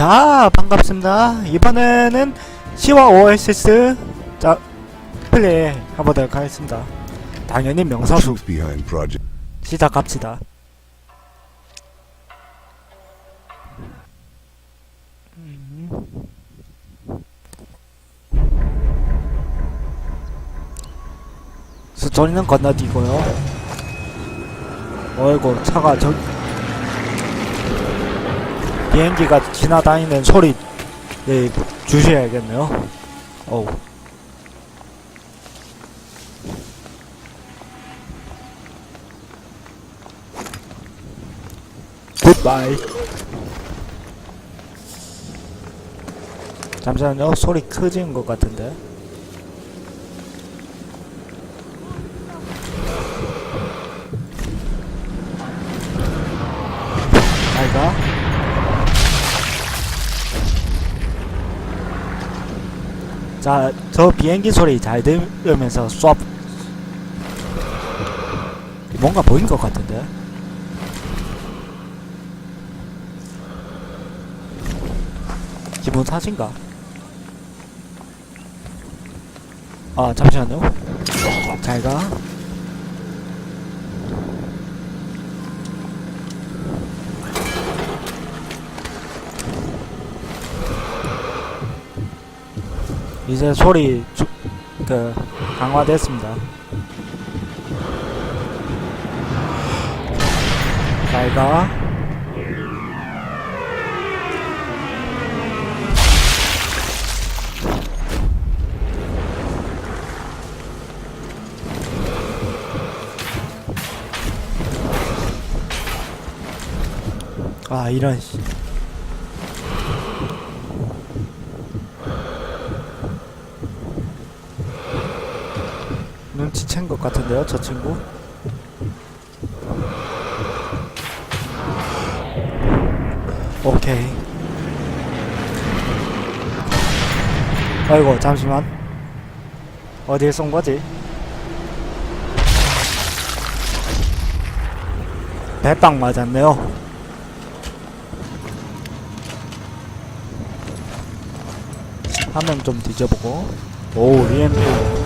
자 반갑습니다 이번에는 시와 오아시스 자 플레이 해보도록 하겠습니다 당연히 명사수. 시작합시다 음. 수천이는 건너뛰고요 어이구 차가 저 비행기가 지나다니는 소리 네, 주셔야겠네요. 어우. 굿바이. 잠시만요. 소리 커진 것 같은데 자, 저 비행기 소리 잘 들으면서 쏴 뭔가 보인 것 같은데? 기분 탓인가? 아 잠시만요. 잘 가 이제 소리 주, 그 강화됐습니다 잘가 아 이런 씨. 눈치챈 것 같은데요 저 친구? 오케이. 아이고 잠시만. 어디에 쏜 거지? 배빵 맞았네요. 화면 좀 뒤져보고. 오 EMP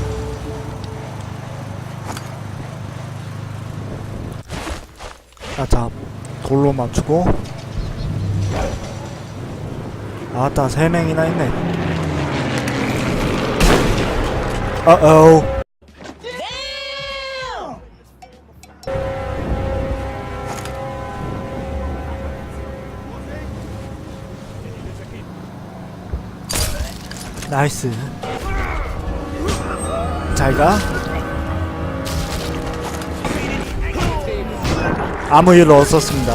아참 돌로 맞추고. 아따 세 명이나 있네. 어어 나이스. 잘가 아무 일 없었습니다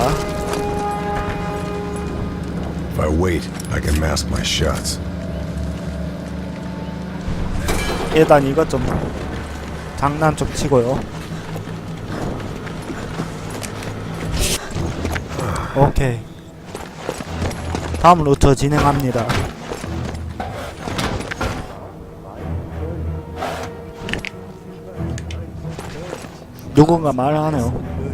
If I wait, I can mask my shots. 일단 이것 좀 장난 좀 치고요. 오케이. 다음 루트 진행합니다. 누군가 말하네요.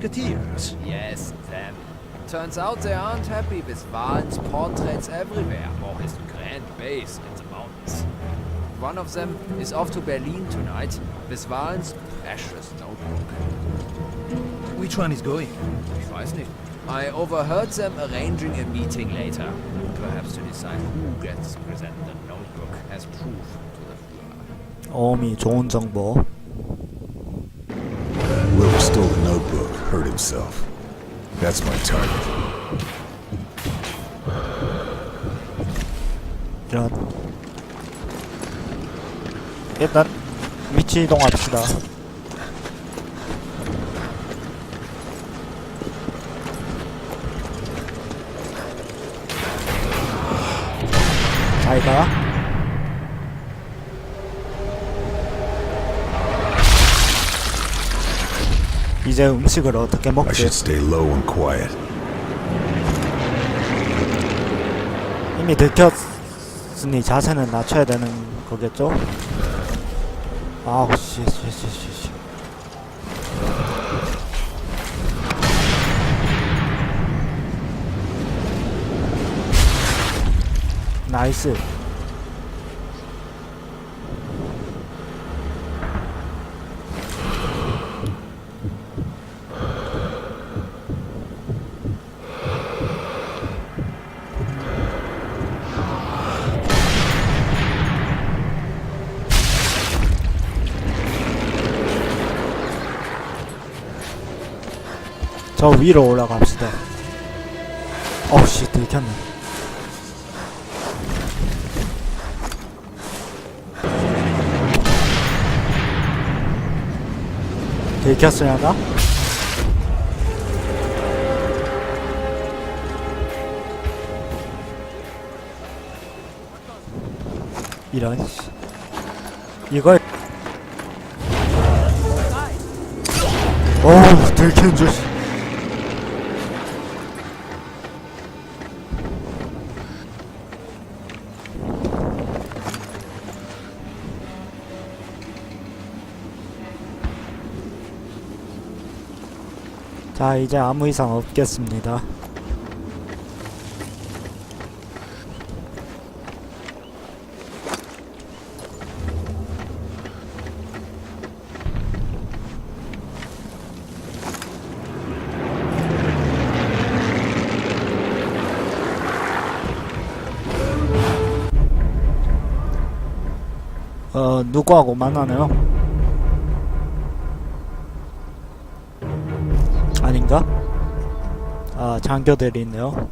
The Three Musketeers. Yes, them. Turns out they aren't happy with Valen's portraits everywhere, or his grand base in the mountains. One of them is off to Berlin tonight with Valen's precious notebook. Which one is going? Ich weiß nicht. I overheard them arranging a meeting later, perhaps to decide who gets to present the notebook as proof to the Führer. 어미 좋은 정보. Himself. That's my target. 이런. 일단 위치 이동합시다. 잘가. 이제 음식을 어떻게 먹지? 이미 들켰으니 자세는 낮춰야 되는 거겠죠? 아우 씨씨씨씨 나이스 저 위로 올라갑시다 어우씨 들켰네 들켰으려나? 이런 씨. 이걸 어우 들킨 줄 씨. 자 이제 아무 이상 없겠습니다 어 누구하고 만나네요? 아닌가? 아 장교들이 있네요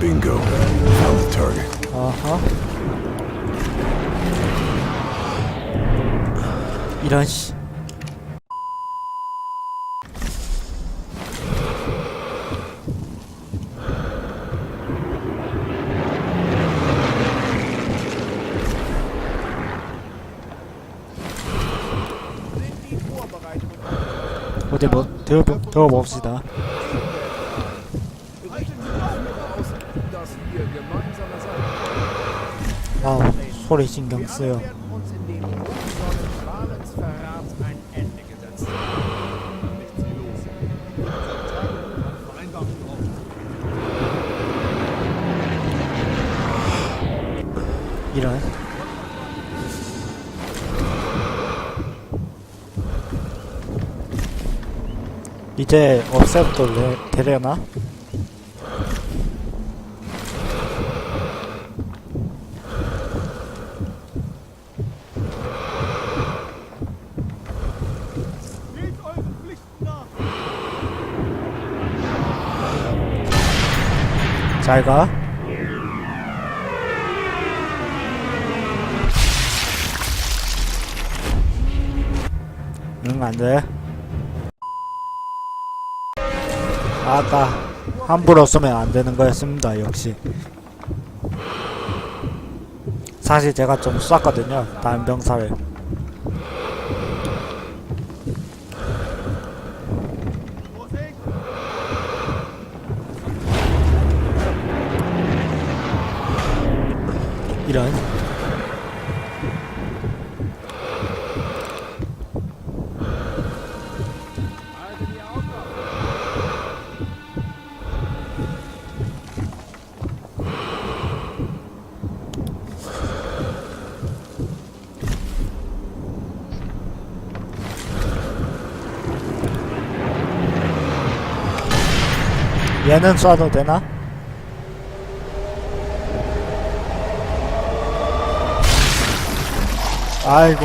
Bingo. Found the target. 아하 이런 씨 어디 뭐 wir gemeinsame Sache 아 소리 신경 쓰여. 이제 내- 되려나? 잘 가. 응, 안 돼. 아까 함부로 쓰면 안 되는 거였습니다, 역시. 사실 제가 좀 쐈거든요, 다른 병사를. 이런. 얘는 쏴도 되나? 아이고.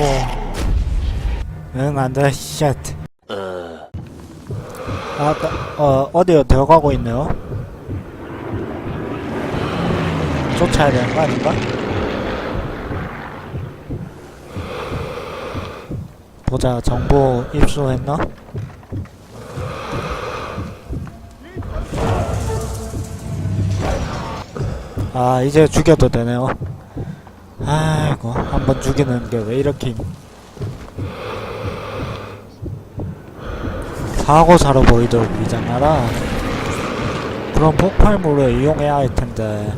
응, 안 돼, 쉣. 아까, 어, 어디로 들어가고 있네요? 쫓아야 되는 거 아닌가? 보자, 정보 입수했나? 아, 이제 죽여도 되네요. 아이고, 한번 죽이는 게 왜 이렇게. 힘- 사고사로 보이도록 위장하라. 그럼 폭발물을 이용해야 할 텐데.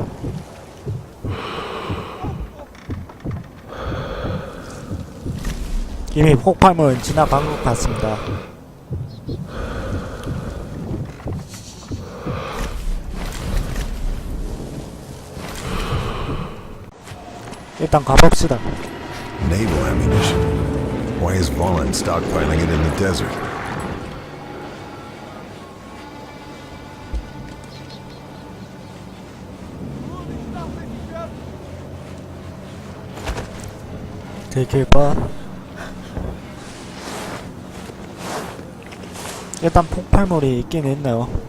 이미 폭발물은 지나간 것 같습니다. 일단 가봅시다. Naval ammunition. Why is Vaughn stockpiling it in the desert? 대길바 일단 폭발물이 있긴 있네요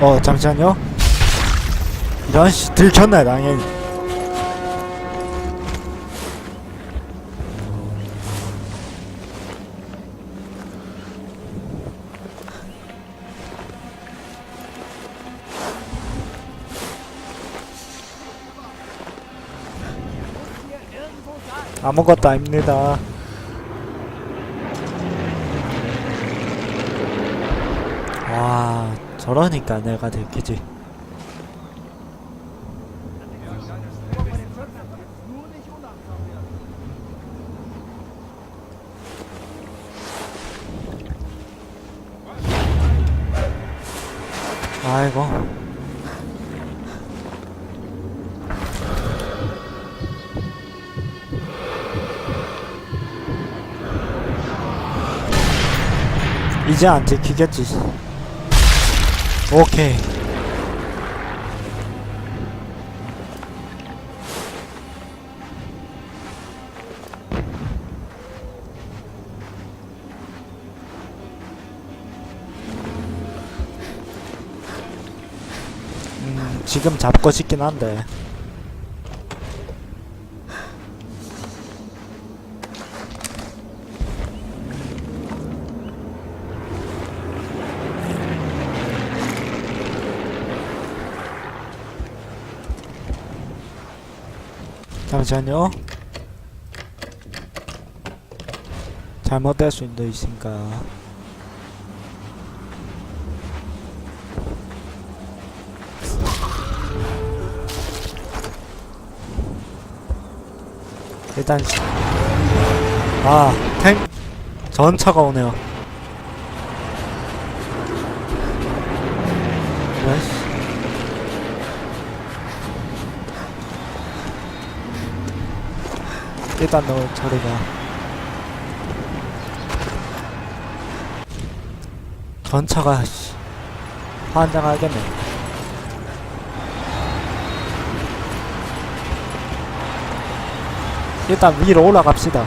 어 잠시만요. 이런 씨 들켰네 당연히 아무것도 아닙니다. 와 저러니까 내가 들키지. 아이고. 이제 안 들키겠지 오케이. 음, 지금 잡고 싶긴 한데 잠시만요. 잘못될 수도 있으니까 일단 시- 아, 탱 전차가 오네요. 이런 씨. 일단 너 저리가. 전차가 씨. 환장하겠네. 일단 위로 올라갑시다.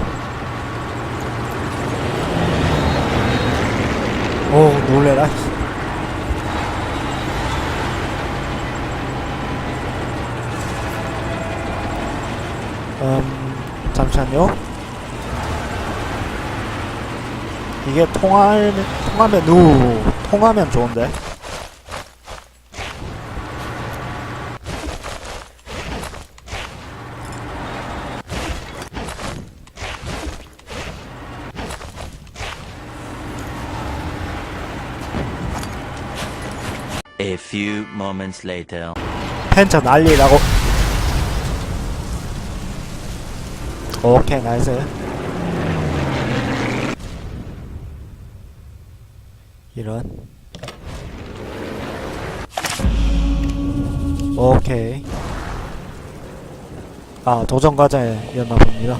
오 놀래라. 음 잠시만요. 이게 통할 통하면 누 통하면 좋은데. A few moments later. 펜처 난리라고. 오케이 나이스. 이런. 오케이. 아 도전 과제였나 봅니다.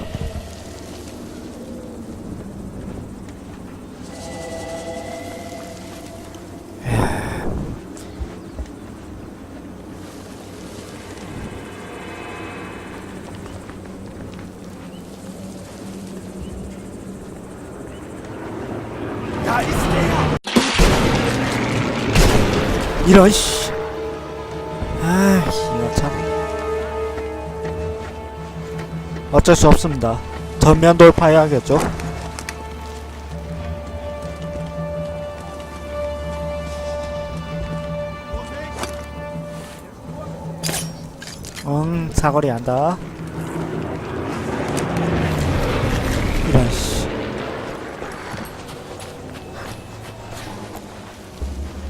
이런 씨. 아, 이거 참. 어쩔 수 없습니다. 전면 돌파해야겠죠. 응, 사거리 한다.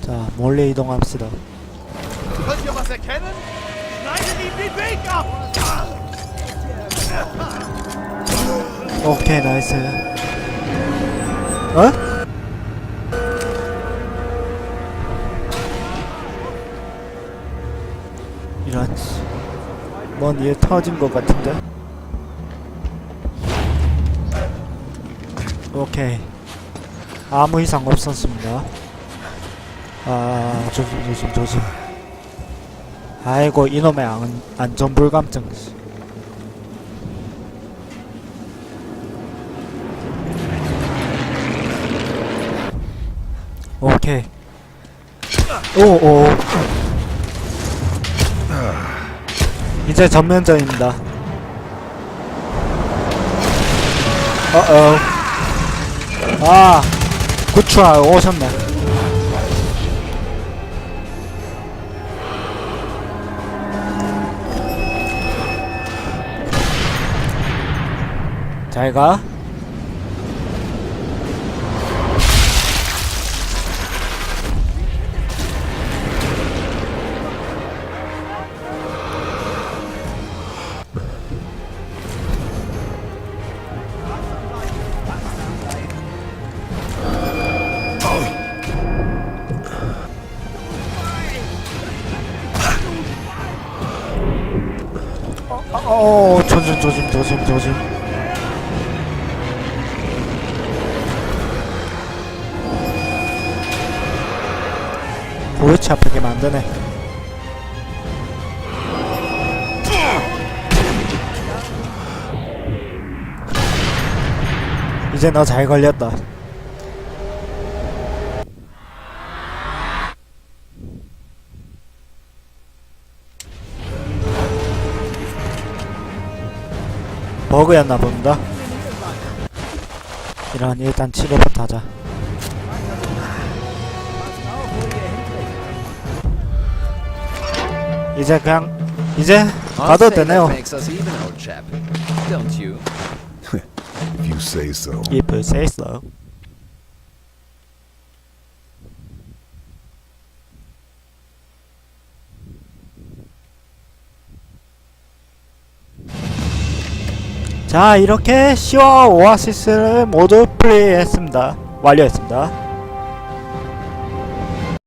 자 멀리 이동합시다. 오케이 나이스. 어? 이런 뭔얘 터진 것 같은데? 오케이. 아무 이상 없었습니다. 아 조심 조심 조심 아이고 이놈의 안, 안전불감증. 오케이. 오오. 이제 전면전입니다. 어어. 아 굿트라이 오셨네 잘가. 어 조심 조심 조심 조심 골치 아프게 만드네. 이제 너 잘 걸렸다. 버그였나 본다. 이런 일단 치료부터 하자 이제 그냥 이제 가도 되네요? If you say so. If you say so 자 이렇게 시와 오아시스를 모두 플레이했습니다 완료했습니다